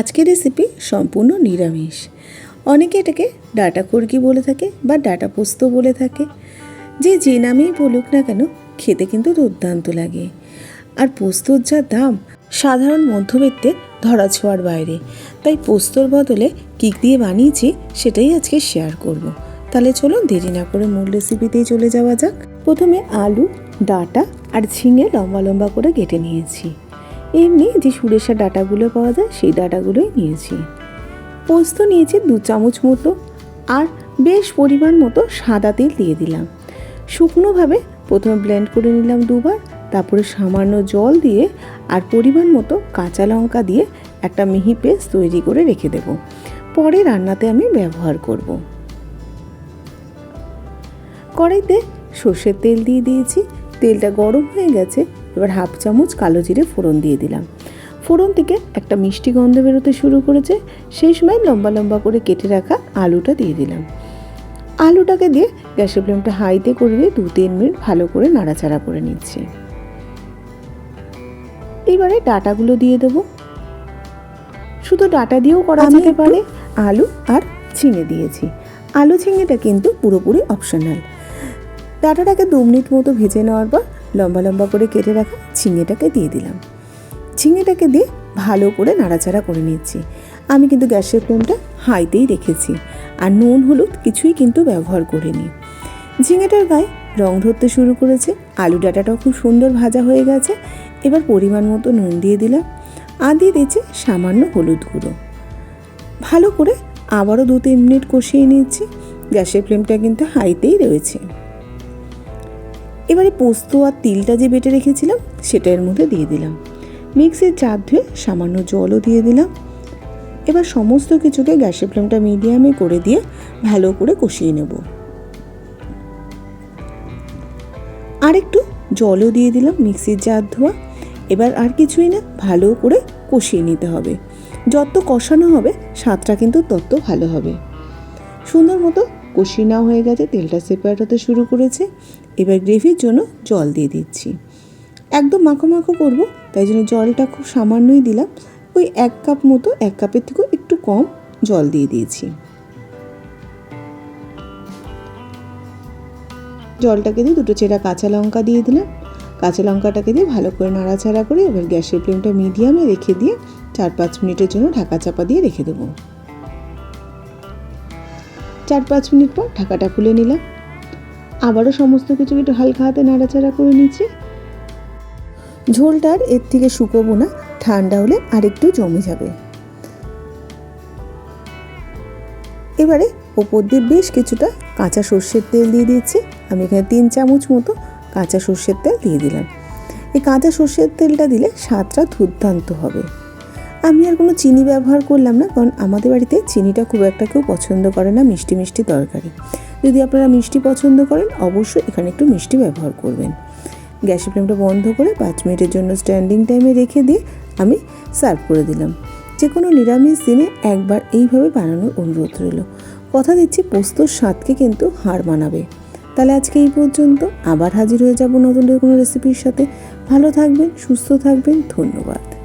আজকের রেসিপি সম্পূর্ণ নিরামিষ। অনেকে এটাকে ডাটা কুরকি বলে থাকে বা ডাটা পোস্ত বলে থাকে। যে যে নামেই বলুক না কেন, খেতে কিন্তু দুর্দান্ত লাগে। আর পোস্তর যা দাম, সাধারণ মধ্যবিত্তের ধরা ছোঁয়ার বাইরে। তাই পোস্তর বদলে কিক দিয়ে বানিয়েছি, সেটাই আজকে শেয়ার করব। তাহলে চলুন দেরি না করে মূল রেসিপিতেই চলে যাওয়া যাক। প্রথমে আলু, ডাটা আর ঝিঙে লম্বা লম্বা করে কেটে নিয়েছি। এমনি যে সুরেশা ডাটাগুলো পাওয়া যায়, সেই ডাটাগুলোই নিয়েছি। পোস্ত নিয়েছি দু চামচ মতো আর বেশ পরিমাণ মতো সাদা তেল দিয়ে দিলাম। শুকনোভাবে প্রথমে ব্লেন্ড করে নিলাম দুবার, তারপরে সামান্য জল দিয়ে আর পরিমাণ মতো কাঁচা লঙ্কা দিয়ে একটা মিহি পেস্ট তৈরি করে রেখে দেব। পরে রান্নাতে আমি ব্যবহার করব। কড়াইতে সর্ষের তেল দিয়ে দিয়েছি। তেলটা গরম হয়ে গেছে। এবার হাফ চামচ কালো জিরে ফোড়ন দিয়ে দিলাম। ফোড়ন থেকে একটা মিষ্টি গন্ধ বেরোতে শুরু করেছে। সেই সময় লম্বা লম্বা করে কেটে রাখা আলুটা দিয়ে দিলাম। আলুটাকে দিয়ে গ্যাসের ফ্লেমটা হাইতে করে দিয়ে দু তিন মিনিট ভালো করে নাড়াচাড়া করে নিচ্ছি। এবারে ডাটাগুলো দিয়ে দেবো। শুধু ডাটা দিয়েও করা যেতে পারে। আলু আর ঝিঙে দিয়েছি। আলু ঝিঙেটা কিন্তু পুরোপুরি অপশনাল ডাটাটাকে দু মিনিট মতো ভেজে নেওয়ার পর লম্বা লম্বা করে কেটে রাখা ঝিঙেটাকে দিয়ে দিলাম। ঝিঙেটাকে দিয়ে ভালো করে নাড়াচাড়া করে নিচ্ছি। আমি কিন্তু গ্যাসের ফ্লেমটা হাইতেই রেখেছি আর নুন, হলুদ কিছুই কিন্তু ব্যবহার করিনি। ঝিঙেটার গায়ে রং ধরতে শুরু করেছে, আলু ডাটাটাও খুব সুন্দর ভাজা হয়ে গেছে। এবার পরিমাণ মতো নুন দিয়ে দিলাম আর দিয়ে দিয়েছি সামান্য হলুদ গুঁড়ো। ভালো করে আবারও দু তিন মিনিট কষিয়ে নিচ্ছি। গ্যাসের ফ্লেমটা কিন্তু হাইতেই রয়েছে। এবারে পোস্ত আর তিলটা যে বেটে রেখেছিলাম, সেটা এর মধ্যে দিয়ে দিলাম। মিক্সির জার ধুয়ে সামান্য জলও দিয়ে দিলাম। এবার সমস্ত কিছুকে গ্যাসের ফ্লেমটা মিডিয়ামে করে দিয়ে ভালো করে কষিয়ে নেব। আর একটু জলও দিয়ে দিলাম মিক্সির জার ধোয়া। এবার আর কিছুই না, ভালো করে কষিয়ে নিতে হবে। যত কষানো হবে, স্বাদটা কিন্তু তত ভালো হবে। সুন্দর মতো কষিয়ে নেওয়া হয়ে গেছে, তেলটা সেপারেট হতে শুরু করেছে। এবার গ্রেভির জন্য জল দিয়ে দিচ্ছি। একদম মাখো মাখো করব, তাই জন্য জলটা খুব সামান্যই দিলাম। ওই এক কাপ মতো, এক কাপের থেকেও একটু কম জল দিয়ে দিয়েছি। জলটাকে দিয়ে দুটো চেরা কাঁচা লঙ্কা দিয়ে দিলাম। কাঁচা লঙ্কাটাকে দিয়ে ভালো করে নাড়াচাড়া করে এবার গ্যাসের ফ্লেমটা মিডিয়ামে রেখে দিয়ে চার পাঁচ মিনিটের জন্য ঢাকা চাপা দিয়ে রেখে দেবো। চার পাঁচ মিনিট পর ঢাকাটা খুলে নিলাম। আবারও সমস্ত কিছু একটু হালকা হাতে নাড়াচাড়া করে নিচ্ছি। ঝোলটার এর থেকে শুকোবো না, ঠান্ডা হলে আরেকটু জমে যাবে। এবারে ওপর দিয়ে বেশ কিছুটা কাঁচা সর্ষের তেল দিয়ে দিচ্ছি আমি এখানে তিন চামচ মতো কাঁচা সর্ষের তেল দিয়ে দিলাম। এই কাঁচা সর্ষের তেলটা দিলে স্বাদটা দুর্দান্ত হবে। আমি আর কোনো চিনি ব্যবহার করলাম না, কারণ আমাদের বাড়িতে চিনিটা খুব একটা কেউ পছন্দ করে না, মিষ্টি মিষ্টি তরকারি। যদি আপনারা মিষ্টি পছন্দ করেন, অবশ্যই এখানে একটু মিষ্টি ব্যবহার করবেন। গ্যাসের ফ্লেমটা বন্ধ করে পাঁচ মিনিটের জন্য স্ট্যান্ডিং টাইমে রেখে দিয়ে আমি সার্ভ করে দিলাম। যে কোনো নিরামিষ দিনে একবার এইভাবে বানানোর অনুরোধ রইল। কথা দিচ্ছি, পোস্তর স্বাদকে কিন্তু হার মানাবে। তাহলে আজকে এই পর্যন্ত। আবার হাজির হয়ে যাব নতুন কোনো রেসিপির সাথে। ভালো থাকবেন, সুস্থ থাকবেন, ধন্যবাদ।